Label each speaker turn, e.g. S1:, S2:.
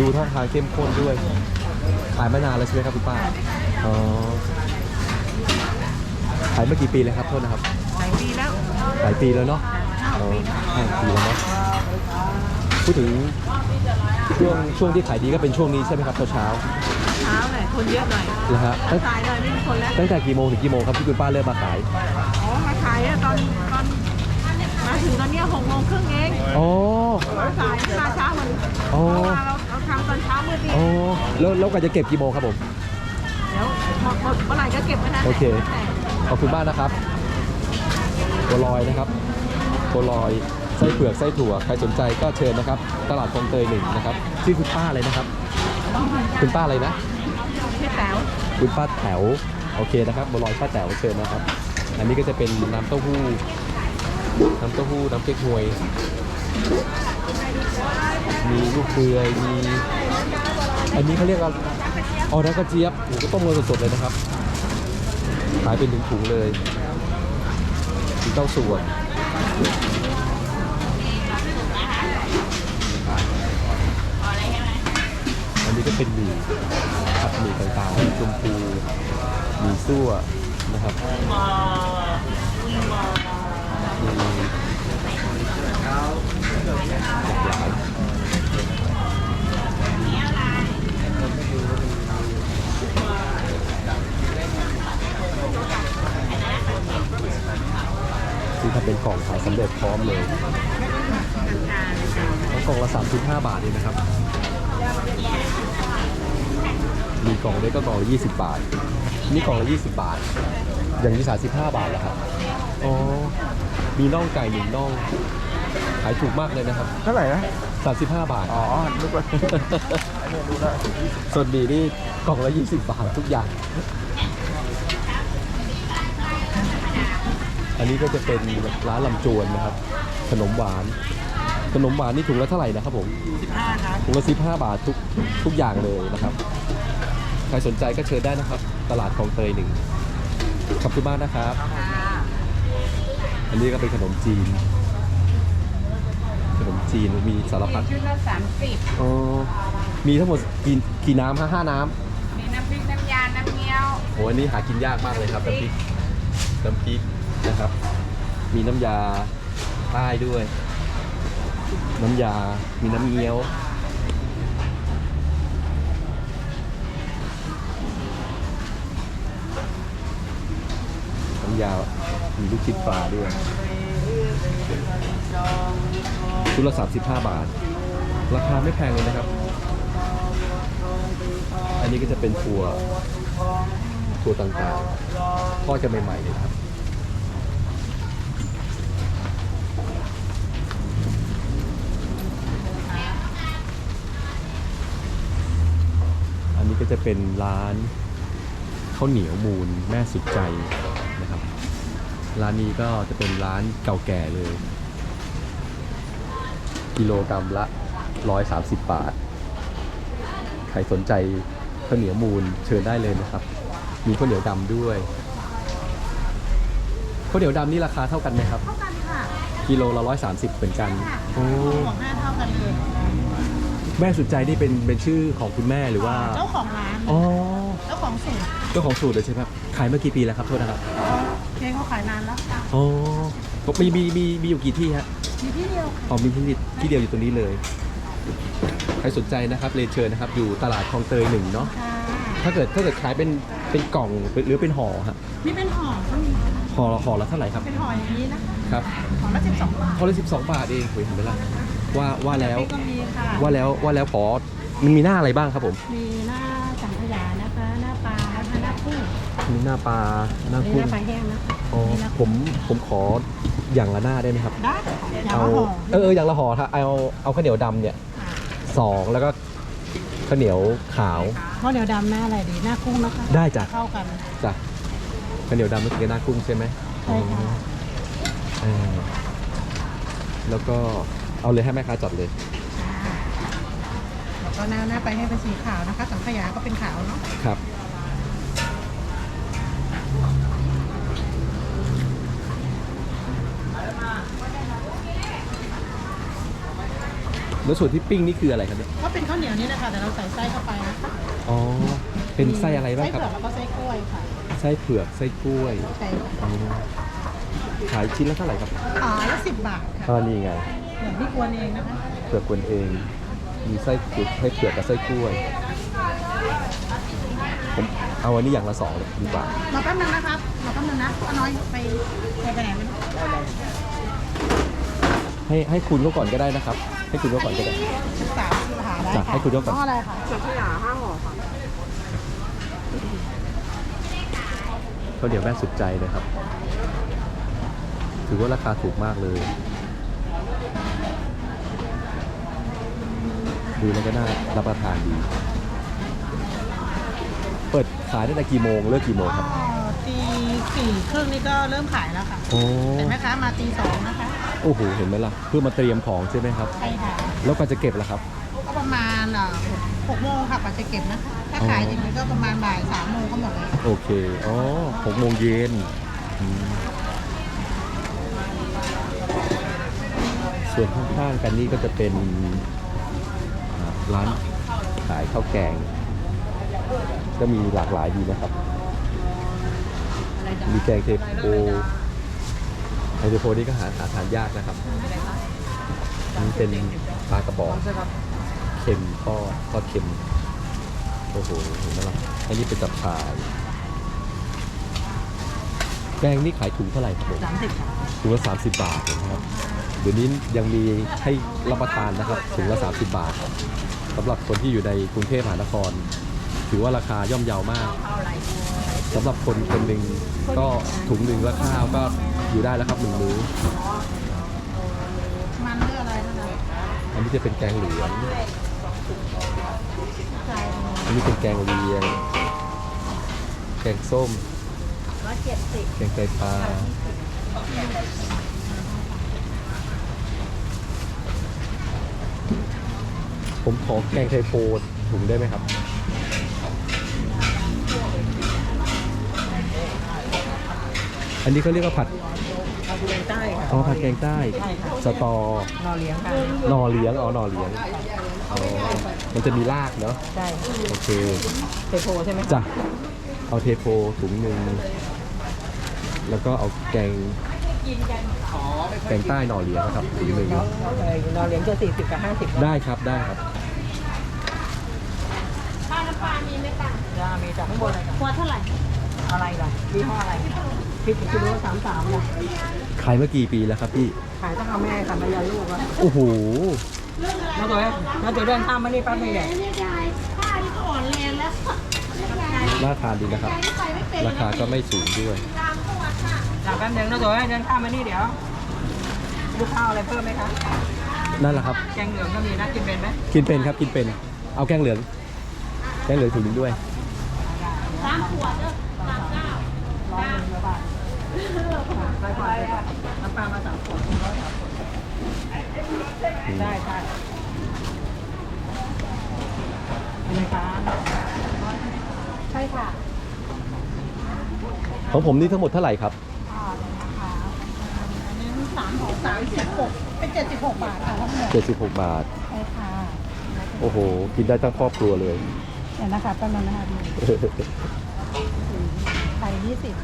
S1: ดูท่าทางเข้มข้นด้วย ขายมานานแล้วใช่ไหมครับคุณป้าอ๋อขายมากี่ปีเลยครับโทษนะครับ
S2: หลายปีแล้ว
S1: หลายปีแล้วเนาะ
S2: ห้า
S1: อ๋อ
S2: ปีแล้ว
S1: ห้าปีแล้วเนาะพูดถึงช่วงช่วงที่ขายดีก็เป็นช่วงนี้ใช่ไหมครับเช้า
S2: เช้าหน่อยคนเยอะหน่อย
S1: ๆนะฮะตั้ง
S2: สายหน่อยไม่มีคนแล้ว
S1: ตั้งแต่กี่โมงถึงกี่โมงครับที่คุณป้าเริ่มมาขาย
S2: อ๋อมาขายอะตอนตอนมาถึงตอนเนี้ยหกโมงครึ่งเอง
S1: อ๋อ
S2: เราสายมาเช้าเหมือน
S1: อ๋อ
S2: เพราะว่าเราเราทำตอนเช้ามืดดี
S1: อ๋อแล้วแล้วก็จะเก็บกี่โมงครับผม
S2: เดี๋ยวหมดหมดเมื่อไหร่ก็เก็บไว้นะ
S1: โอเค
S2: แต่
S1: ขอบคุณมากนะครับบัวลอยนะครับบัวลอยไส้เผือกไส้ถั่วใครสนใจก็เชิญนะครับ ตลาดคลองเตยหนึ่งนะครับชื่อคุณป้าอะไรนะครับ คุณป้าอะไรนะ
S2: พี่แต๋ว
S1: คุณป้าแถวโอเคนะครับบัวลอยป้าแถวเชิญนะครับ อันนี้ก็จะเป็นน้ำเต้าหู้น้ำเต้าหู้น้ำเก๊กฮวย มีลูกเปือยมีอันนี้เขาเรียกว่าออน้ำกระเจี๊ยบโอ้โหก็ต้มกันสดๆเลยนะครับ ขายเป็นถุงๆเลยมีเต้าส่วนอันนี้ก็เป็นหมี่ผัดหมี่ต่างๆมีชมพูหมี่ซั่วนะครับมีหลากหลายที่ถ้าเป็นกล่องขายสำเร็จพร้อมเลยแล้วกล่องละ35 บาทเองนะครับ มีกล่องเล็กก็กล่องละ20 บาท นี่กล่องละ20 บาท อย่างนี้35 บาทแล้วครับ อ๋อ มีน่องไก่หนึ่งน่อง ขายถูกมากเลยนะครับ
S3: เท่าไหร่นะ
S1: 35 บาท
S3: อ๋อนึกว่าอันนี้ดูได้
S1: ส่วนดีนี่กล่องละ 20 บาททุกอย่าง อันนี้ก็จะเป็นร้านลำจวนนะครับ ขนมหวาน ขนมหวานนี่ถุงละเท่าไหร่นะครับผม
S2: 15ครับ
S1: ถุงละ15 บาททุกทุกอย่างเลยนะครับ ใครสนใจก็เชิญได้นะครับ ตลาดคลองเตยหนึ่งขอบคุณมากนะครับ อันนี้ก็เป็นขนมจีน ขนมจีนมีสารพัด
S2: ชุดละ30
S1: อ๋อมีทั้งหมดกี่กี่น้ำฮะห้าน้
S2: มีน้ำพริกน้ำยา น้ำเงี้ยวำ
S1: โหอันนี้หากินยากมากเลยครับน้ำพริกน้ำพริก นะครับ มีน้ำยาใต้ด้วย น้ำยา มีน้ำเงี้ยว น้ำยา มีลูกชิ้นปลาด้วยชุดละ35 บาท ราคาไม่แพงเลยนะครับ อันนี้ก็จะเป็นถั่วถั่วต่างๆทอดกันใหม่ๆเลยครับ นนี้ก็จะเป็นร้านข้าวเหนียวมูลแม่สุดใจนะครับ ร้านนี้ก็จะเป็นร้านเก่าแก่เลย กิโลกรัมละ 130 บาท ใครสนใจข้าวเหนียวมูลเชิญได้เลยนะครับ มีข้าวเหนียวดำด้วยข้าวเหนียวดำนี่ราคาเท่ากันไหมครับ
S2: เท่ากันค่ะ
S1: กิโลละ 130 เหมือนกัน โอ้
S2: ของหน้าเท่ากันเลย
S1: แม่สุดใจนี่เป็นเป็นชื่อของคุณแม่หรือว่า
S2: เจ้าของร้าน
S1: อ๋อ
S2: เจ้าของสูตร
S1: เจ้าของสูตรเลยใช่ไหมครับ ขายมากี่ปีแล้วครับโทษนะครับ
S2: เจ๊เขาขายนานแล้วค่ะ
S1: อ๋อมีมีมีมีอยู่กี่ที่ฮะ
S2: มีที่เดียว
S1: อ๋อมีที่นี่ที่เดียวอยู่ตรงนี้เลย ใครสนใจนะครับเรียนเชิญนะครับ อยู่ตลาดคลองเตยหนึ่งเนาะ
S2: ค่ะ
S1: ถ้าเกิดถ้าเกิดขายเป็นเป็นกล่องหรือเป็นห่อฮะ
S2: นี่เป็นห่อก็มี
S1: ห่อละห่อละเท่าไหร่ครับ
S2: เป็นห่ออย่างนี้นะคะ
S1: ครับ
S2: ห่อละ12บาท
S1: ห่อละสิบสองบาทเองเฮ้ยเห็นไหมล่ะ ว่าว่าแล้ว
S2: นี่ก็มีค่ะ
S1: ว่าแล้วว่าแล้วขอมันมีหน้าอะไรบ้างครับผม
S2: มีหน้าสังขยานะคะ หน้าปลานะคะหน้ากุ้ง
S1: มีหน้าปลาหน้า
S2: นี่
S1: กุ้
S2: ห
S1: ง
S2: น้าปลาแห้งนะคะ
S1: อ๋อ
S2: นี่นะ
S1: ผมผมขออย่างละหน้าได้ไหมครับ
S2: ได้อย่า
S1: เอา
S2: มาห่อ
S1: เออเอออย่างละห่อถ้าเอาเอาข้าวเหนียวดำเนี่ย
S2: ค่ะ
S1: สองแล้วก็ข้าวเหนียวขาว
S2: ข้าวเหนียวดำหน้าอะไรดีหน้ากุ้งนะคะ
S1: ได้จ้ะ
S2: เข้ากัน
S1: จ้ะข้าวเหนียวดำไม่กินกับหน้ากุ้งใช่ไหม
S2: ใช่ค่ะ
S1: เออแล้วก็ เอาเลยให้แม่ค้าจัดเลย
S2: แล้วก็หน้าหน้าไปให้เป็นสีขาวนะคะ สังขยาก็เป็นขาวเนาะ
S1: ครับ แล้วส่วนที่ปิ้งนี่คืออะไรครับเนี่ย
S2: ก็เป็นข้าวเหนียวนี่นะคะแต่เราใส่ไส้เข้าไปนะ
S1: อ๋อ เป็นไส้อะไรบ้าง
S2: ไส้
S1: ครับ
S2: เผือกแล้วก็ไส้กล้วยค่ะ
S1: ไส้เผือกไส้กล้วย
S2: ใช่ค่ะ
S1: อ๋อขายชิ้นละเท่าไหร่ครับ
S2: อ๋อละสิบบาทค่ะ
S1: อ่านี่ไง
S2: เหมือนที่กวนเองนะคะ
S1: เผือกกวนเอง มีไส้เผือกให้เผือกกับไส้กล้วย ผมเอาอันนี้อย่างละสองเลยดีกว่า
S2: รอแป๊บนึงนะครับรอแป๊บนึงนะป้าน้อยไปไปไปไหนไม่รู้
S1: ให้ให้คุณก็ก่อนก็ได้นะครับ ให้คุณก็ก่อนก็ได้
S2: สิบสามสิบหาได้
S1: จ้ะ
S2: ค่ะ
S1: ให้คุณยกก่อน
S2: อ๋ออะไรค่ะสังขยาห้าห่อค่ะ
S1: ข้าวเหนียวแม่สุดใจเลยครับ ถือว่าราคาถูกมากเลย ดูแล้วก็น่ารับประทานดี เปิดขายตั้งแต่กี่โมงเลิกกี่โมงครับ
S2: อ๋อตีสี่ครึ่งนี่ก็เริ่มขายแล้วค่ะ
S1: โอ้
S2: แต่แม่ค้ามาตีสองนะคะ
S1: โอ้โหเห็นไหมล่ะ เพื่อมาเตรียมของใช่ไหมครับ
S2: ใช่ค่ะ
S1: แล้วก็จะเก็บล่ะครับ
S2: ก็ประมาณอะหกโมงค่ะกว่าจะเก็บนะคะ ถ้าขายจริงๆก็ประมาณบ่ายสามโมงก็หมดเลย
S1: โอเคอ๋อหกโมงเย็นอืมส่วนข้างๆกันนี่ก็จะเป็นอ่า ร้านขายข้าวแกง ก็มีหลากหลายดีนะครับ มีแกงเทโพแกงเทโพนี่ก็หาหาทานยากนะครับนี่เป็นปลากระบอกเค็มทอดทอดเค็มโอ้โหเห็นไหมล่ะอันนี้เป็นจับชายแกงนี่ขายถุงเท่าไหร่ครับผม
S2: สามสิบค่ะ
S1: ถุงละ30บาทนะครับ เดี๋ยวนี้ยังมีให้รับประทานนะครับถุงละ30บาท สำหรับคนที่อยู่ในกรุงเทพมหานคร ถือว่าราคาย่อมเยาวมากสำหรับคนคนหนึ่งก็ถุงหนึ่งละข้าวก็อยู่ได้แล้วครับหนึ่งมื้อ
S2: มันเรื่องอะไรนะคะ
S1: อันนี้จะเป็นแกงเหลืองอันนี้เป็นแกงเลียง แกงส้ม
S2: ร้อยเจ็ดสิบ
S1: แกงไตปลา ผมขอแกงไทโพถุงได้ไหมครับ อันนี้เขาเรียกว่าผัด
S2: ใต้ค่ะ
S1: อ๋อผัดแกงใต้ สตอ
S2: นอเลี้ยงค่ะ
S1: หนอเลี้ยงอ๋อหนอเลี้ยงอ๋อมันจะมีรากเนาะ
S2: ใช่
S1: โอเค
S2: เทโพใช่ไหม
S1: จ้ะ เอาเทโพถุงหนึ่ง แล้วก็เอาแกง แกงใต้หน่อเลี้ยงครับถุงหนึ่ง
S2: นอเลี้ยงจะสี่สิบกับห้าสิบ
S1: ได้ครับ ได้ครับ
S2: จะมีจากข้างบนเลยขวดเท่าไหร่อะไรล่ะยี่ห้ออะไรพริกกิโลสามสามล่ะ
S1: ขายมากี่ปีแล้วครับพี่
S2: ขายตั้งแต่แม่ทำมายาลูกแล้ว
S1: โอ้โห
S2: น้าตัวน้าตัวเดินข้ามมานี่แป๊บนึงใหญ่
S1: น่าทานดีนะครับ ราคาก็ไม่สูงด้วย
S2: หลังแป๊บนึงน้าตัวเดินข้ามมานี่เดี๋ยวลูกข้าวอะไรเพิ่มไหมคะ
S1: นั่นแหละครับ
S2: แกงเหลืองก็มีนะกินเป็นไหม
S1: กินเป็นครับกินเป็น เอาแกงเหลืองแกงเหลืองถุงหนึงด้วย
S2: ร้อยหนึ่งแล้วบาทไปก่อนไปก่อนน้ำปลามาสามขวดร้อยสามขวดได้ค่ะเป็นไงคะใช่ค่ะ
S1: ของผมนี่ทั้งหมดเท่าไหร่ครับ
S2: อ่าเดี๋ยวนะคะอันนี้สามหกสามสิบหกเป็นเจ็ดสิบหกบาทค่ะทั้งหมด
S1: 76บาท
S2: ใช่ค่ะ
S1: โอ้โห กินได้ทั้งครอบครัวเลย
S2: เนี่ยนะคะแป๊บนางนะคะไข่ยี่สิบ